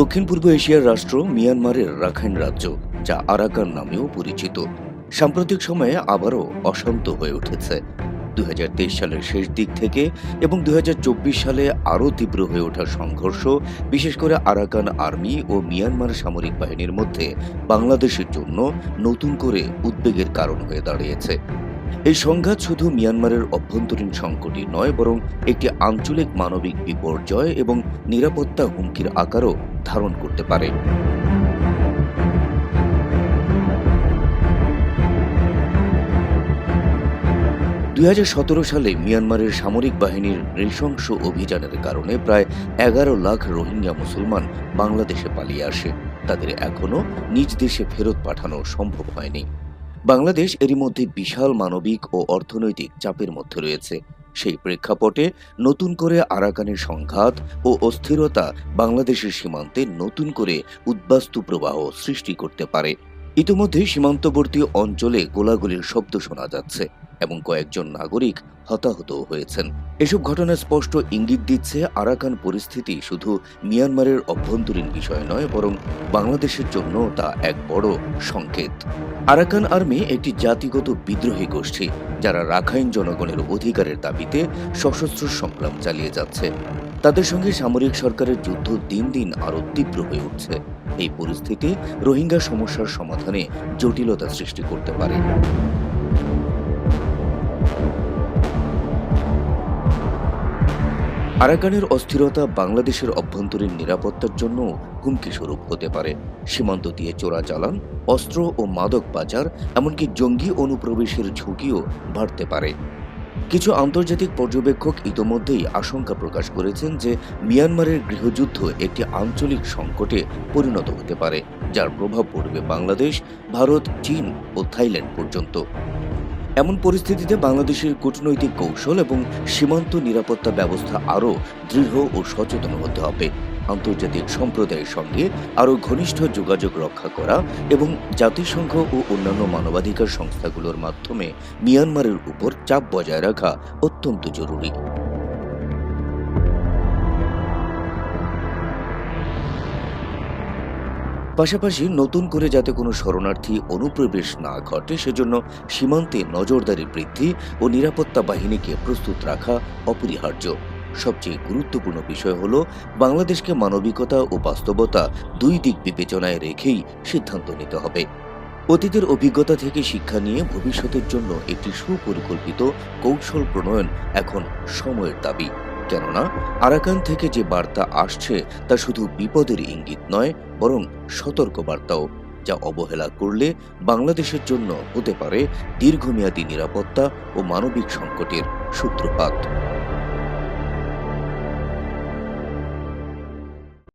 দক্ষিণ পূর্ব এশিয়ার রাষ্ট্র মিয়ানমারের রাখাইন রাজ্য, যা আরাকান নামেও পরিচিত। সাম্প্রতিক সময়ে আবারও অশান্ত হয়ে উঠেছে। দুই হাজার তেইশ সালের শেষ দিক থেকে এবং দু হাজার চব্বিশ সালে আরও তীব্র হয়ে ওঠা সংঘর্ষ, বিশেষ করে আরাকান আর্মি ও মিয়ানমার সামরিক বাহিনীর মধ্যে বাংলাদেশের জন্য নতুন করে উদ্বেগের কারণ হয়ে দাঁড়িয়েছে। এই সংঘাত শুধু মিয়ানমারের অভ্যন্তরীণ সংকটই নয়, বরং একটি আঞ্চলিক মানবিক বিপর্যয় এবং নিরাপত্তা হুমকির আকারও ধারণ করতে পারে। দুই হাজার সতেরো সালে মিয়ানমারের সামরিক বাহিনীর নৃশংস অভিযানের কারণে প্রায় এগারো লাখ রোহিঙ্গা মুসলমান বাংলাদেশে পালিয়ে আসে। তাদের এখনও নিজ দেশে ফেরত পাঠানো সম্ভব হয়নি। বাংলাদেশ এরই মধ্যে বিশাল মানবিক ও অর্থনৈতিক চাপের মধ্যে রয়েছে। সেই প্রেক্ষাপটে নতুন করে আরাকানের সংঘাত ও অস্থিরতা বাংলাদেশের সীমান্তে নতুন করে উদ্বাস্তু প্রবাহ সৃষ্টি করতে পারে। ইতিমধ্যে সীমান্তবর্তী অঞ্চলে গোলাগুলির শব্দ শোনা যাচ্ছে। এবং কয়েকজন নাগরিক হতাহত হয়েছেন। এসব ঘটনা স্পষ্ট ইঙ্গিত দিচ্ছে আরাকান পরিস্থিতি শুধু মিয়ানমারের অভ্যন্তরীণ বিষয় নয়, বরং বাংলাদেশের জন্য তা এক বড় সংকেত। আরাকান আর্মি একটি জাতিগত বিদ্রোহী গোষ্ঠী, যারা রাখাইন জনগণের অধিকারের দাবিতে সশস্ত্র সংগ্রাম চালিয়ে যাচ্ছে। তাদের সঙ্গে সামরিক সরকারের যুদ্ধ দিন দিন আরও তীব্র হয়ে উঠছে। এই পরিস্থিতি রোহিঙ্গা সমস্যার সমাধানে জটিলতা সৃষ্টি করতে পারে। আরাকানের অস্থিরতা বাংলাদেশের অভ্যন্তরীণ নিরাপত্তার জন্য হুমকি স্বরূপ হতে পারে। সীমান্ত দিয়ে চোরাচালান অস্ত্র ও মাদক পাচার, এমনকি জঙ্গি অনুপ্রবেশের ঝুঁকিও বাড়তে পারে। কিছু আন্তর্জাতিক পর্যবেক্ষক ইতোমধ্যেই আশঙ্কা প্রকাশ করেছেন যে মিয়ানমারের গৃহযুদ্ধ একটি আঞ্চলিক সংকটে পরিণত হতে পারে, যার প্রভাব পড়বে বাংলাদেশ, ভারত, চীন ও থাইল্যান্ড পর্যন্ত। এমন পরিস্থিতিতে বাংলাদেশের কূটনৈতিক কৌশল এবং সীমান্ত নিরাপত্তা ব্যবস্থা আরও দৃঢ় ও সচেতন হতে হবে। আন্তর্জাতিক সম্প্রদায়ের সঙ্গে আরও ঘনিষ্ঠ যোগাযোগ রক্ষা করা এবং জাতিসংঘ ও অন্যান্য মানবাধিকার সংস্থাগুলোর মাধ্যমে মিয়ানমারের উপর চাপ বজায় রাখা অত্যন্ত জরুরি। পাশাপাশি নতুন করে যাতে কোনো শরণার্থী অনুপ্রবেশ না ঘটে, সেজন্য সীমান্তে নজরদারি বৃদ্ধি ও নিরাপত্তা বাহিনীকে প্রস্তুত রাখা অপরিহার্য। সবচেয়ে গুরুত্বপূর্ণ বিষয় হল, বাংলাদেশকে মানবিকতা ও বাস্তবতা দুই দিক বিবেচনায় রেখেই সিদ্ধান্ত নিতে হবে। অতীতের অভিজ্ঞতা থেকে শিক্ষা নিয়ে ভবিষ্যতের জন্য একটি সুপরিকল্পিত কৌশল প্রণয়ন এখন সময়ের দাবি। কেননা আরাকান থেকে যে বার্তা আসছে তা শুধু বিপদের ইঙ্গিত নয়, বরং সতর্ক বার্তাও যা অবহেলা করলে বাংলাদেশের জন্য হতে পারে দীর্ঘমেয়াদী নিরাপত্তা ও মানবিক সংকটের সূত্রপাত।